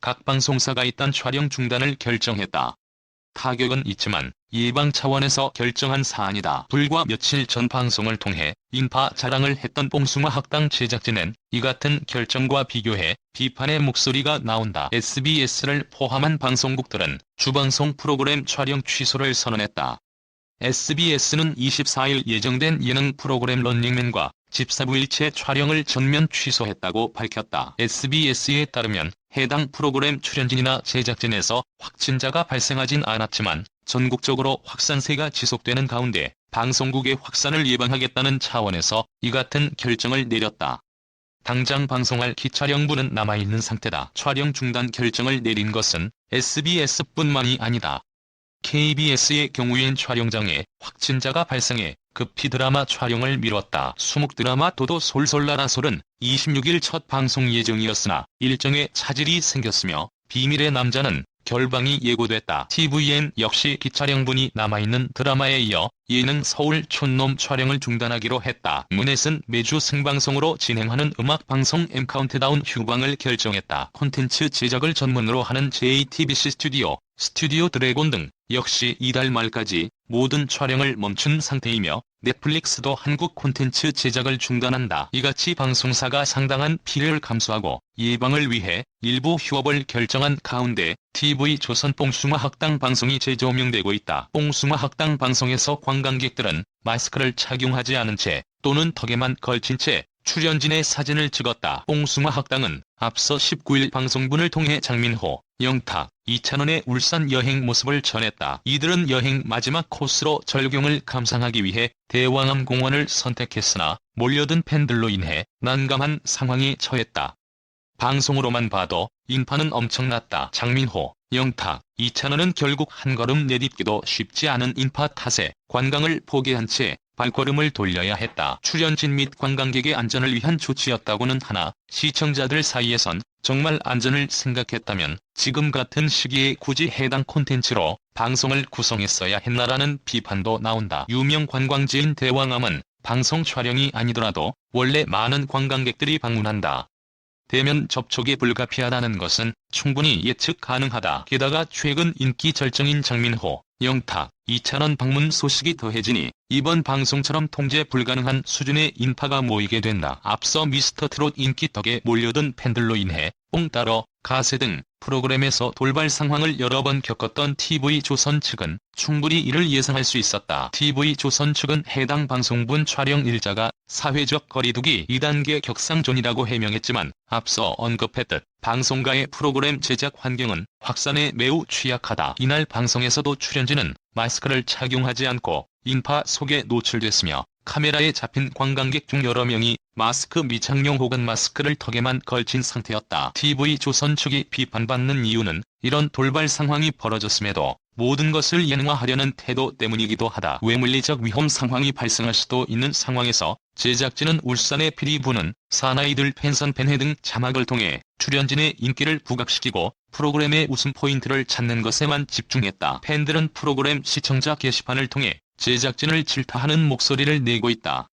각 방송사가 있던 촬영 중단을 결정했다. 타격은 있지만 예방 차원에서 결정한 사안이다. 불과 며칠 전 방송을 통해 인파 자랑을 했던 뽕숭아 학당 제작진은 이 같은 결정과 비교해 비판의 목소리가 나온다. SBS를 포함한 방송국들은 주방송 프로그램 촬영 취소를 선언했다. SBS는 24일 예정된 예능 프로그램 런닝맨과 집사부 일체 촬영을 전면 취소했다고 밝혔다. SBS에 따르면 해당 프로그램 출연진이나 제작진에서 확진자가 발생하진 않았지만 전국적으로 확산세가 지속되는 가운데 방송국의 확산을 예방하겠다는 차원에서 이 같은 결정을 내렸다. 당장 방송할 기촬영부는 남아있는 상태다. 촬영 중단 결정을 내린 것은 SBS뿐만이 아니다. KBS의 경우엔 촬영장에 확진자가 발생해 급히 드라마 촬영을 미뤘다. 수목 드라마 도도 솔솔라라솔은 26일 첫 방송 예정이었으나 일정에 차질이 생겼으며 비밀의 남자는 결방이 예고됐다. TVN 역시 기촬영분이 남아있는 드라마에 이어 예능 서울 촌놈 촬영을 중단하기로 했다. 문넷은 매주 생방송으로 진행하는 음악방송 M카운트다운 휴방을 결정했다. 콘텐츠 제작을 전문으로 하는 JTBC 스튜디오, 스튜디오 드래곤 등 역시 이달 말까지 모든 촬영을 멈춘 상태이며 넷플릭스도 한국 콘텐츠 제작을 중단한다. 이같이 방송사가 상당한 피해를 감수하고 예방을 위해 일부 휴업을 결정한 가운데 TV 조선 뽕숭아 학당 방송이 재조명되고 있다. 뽕숭아 학당 방송에서 관광객들은 마스크를 착용하지 않은 채 또는 턱에만 걸친 채 출연진의 사진을 찍었다. 뽕숭아 학당은 앞서 19일 방송분을 통해 장민호, 영탁, 이찬원의 울산 여행 모습을 전했다. 이들은 여행 마지막 코스로 절경을 감상하기 위해 대왕암 공원을 선택했으나 몰려든 팬들로 인해 난감한 상황에 처했다. 방송으로만 봐도 인파는 엄청났다. 장민호, 영탁, 이찬원은 결국 한 걸음 내딛기도 쉽지 않은 인파 탓에 관광을 포기한 채 발걸음을 돌려야 했다. 출연진 및 관광객의 안전을 위한 조치였다고는 하나 시청자들 사이에선 정말 안전을 생각했다면 지금 같은 시기에 굳이 해당 콘텐츠로 방송을 구성했어야 했나라는 비판도 나온다. 유명 관광지인 대왕암은 방송 촬영이 아니더라도 원래 많은 관광객들이 방문한다. 대면 접촉이 불가피하다는 것은 충분히 예측 가능하다. 게다가 최근 인기 절정인 장민호, 영탁, 이찬원 방문 소식이 더해지니 이번 방송처럼 통제 불가능한 수준의 인파가 모이게 된다. 앞서 미스터트롯 인기 덕에 몰려든 팬들로 인해 뽕 따러 가세 등 프로그램에서 돌발 상황을 여러 번 겪었던 TV조선 측은 충분히 이를 예상할 수 있었다. TV조선 측은 해당 방송분 촬영 일자가 사회적 거리두기 2단계 격상존이라고 해명했지만 앞서 언급했듯 방송가의 프로그램 제작 환경은 확산에 매우 취약하다. 이날 방송에서도 출연진은 마스크를 착용하지 않고 인파 속에 노출됐으며 카메라에 잡힌 관광객 중 여러 명이 마스크 미착용 혹은 마스크를 턱에만 걸친 상태였다. TV조선 측이 비판받는 이유는 이런 돌발 상황이 벌어졌음에도 모든 것을 예능화하려는 태도 때문이기도 하다. 외물리적 위험 상황이 발생할 수도 있는 상황에서 제작진은 울산의 피리 부는 사나이들 팬선 팬회 등 자막을 통해 출연진의 인기를 부각시키고 프로그램의 웃음 포인트를 찾는 것에만 집중했다. 팬들은 프로그램 시청자 게시판을 통해 제작진을 질타하는 목소리를 내고 있다.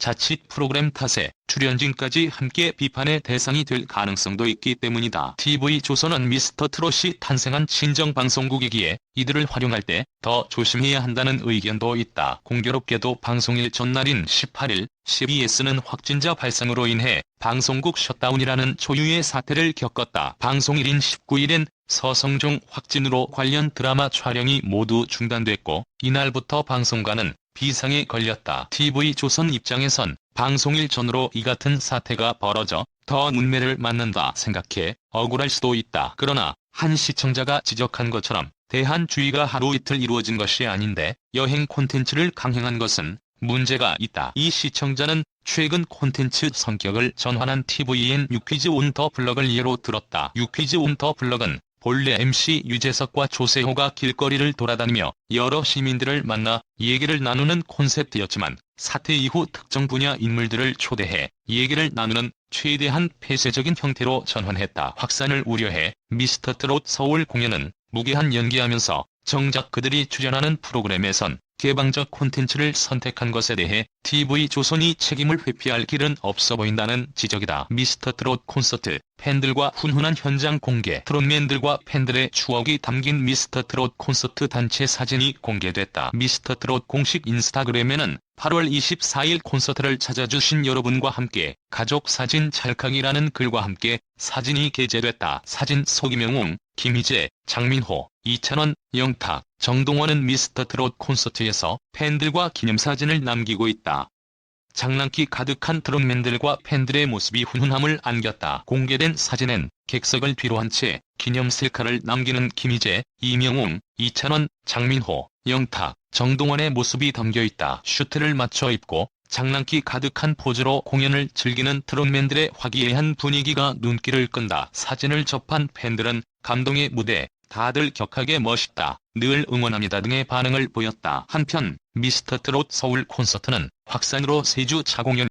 자칫 프로그램 탓에 출연진까지 함께 비판의 대상이 될 가능성도 있기 때문이다. TV조선은 미스터 트롯이 탄생한 친정 방송국이기에 이들을 활용할 때 더 조심해야 한다는 의견도 있다. 공교롭게도 방송일 전날인 18일 CBS는 확진자 발생으로 인해 방송국 셧다운이라는 초유의 사태를 겪었다. 방송일인 19일엔 서성종 확진으로 관련 드라마 촬영이 모두 중단됐고 이날부터 방송가는 비상에 걸렸다. TV조선 입장에선 방송일 전으로 이 같은 사태가 벌어져 더 문매를 맞는다 생각해 억울할 수도 있다. 그러나 한 시청자가 지적한 것처럼 대한주의가 하루 이틀 이루어진 것이 아닌데 여행 콘텐츠를 강행한 것은 문제가 있다. 이 시청자는 최근 콘텐츠 성격을 전환한 TVN 유퀴즈 온 더 블럭을 예로 들었다. 유퀴즈 온 더 블럭은 본래 MC 유재석과 조세호가 길거리를 돌아다니며 여러 시민들을 만나 얘기를 나누는 콘셉트였지만 사태 이후 특정 분야 인물들을 초대해 얘기를 나누는 최대한 폐쇄적인 형태로 전환했다. 확산을 우려해 미스터 트롯 서울 공연은 무게한 연기하면서 정작 그들이 출연하는 프로그램에선 개방적 콘텐츠를 선택한 것에 대해 TV조선이 책임을 회피할 길은 없어 보인다는 지적이다. 미스터 트롯 콘서트, 팬들과 훈훈한 현장 공개, 트롯맨들과 팬들의 추억이 담긴 미스터 트롯 콘서트 단체 사진이 공개됐다. 미스터 트롯 공식 인스타그램에는 8월 24일 콘서트를 찾아주신 여러분과 함께 가족 사진 찰칵이라는 글과 함께 사진이 게재됐다. 사진 소기명웅, 김희재, 장민호, 이찬원, 영탁, 정동원은 미스터 트롯 콘서트에서 팬들과 기념사진을 남기고 있다. 장난기 가득한 트롯맨들과 팬들의 모습이 훈훈함을 안겼다. 공개된 사진엔 객석을 뒤로 한 채 기념 셀카를 남기는 김희재, 이명웅, 이찬원, 장민호, 영탁, 정동원의 모습이 담겨있다. 슈트를 맞춰 입고 장난기 가득한 포즈로 공연을 즐기는 트롯맨들의 화기애애한 분위기가 눈길을 끈다. 사진을 접한 팬들은 감동의 무대, 다들 격하게 멋있다, 늘 응원합니다 등의 반응을 보였다. 한편 미스터 트롯 서울 콘서트는 확산으로 3주 차공연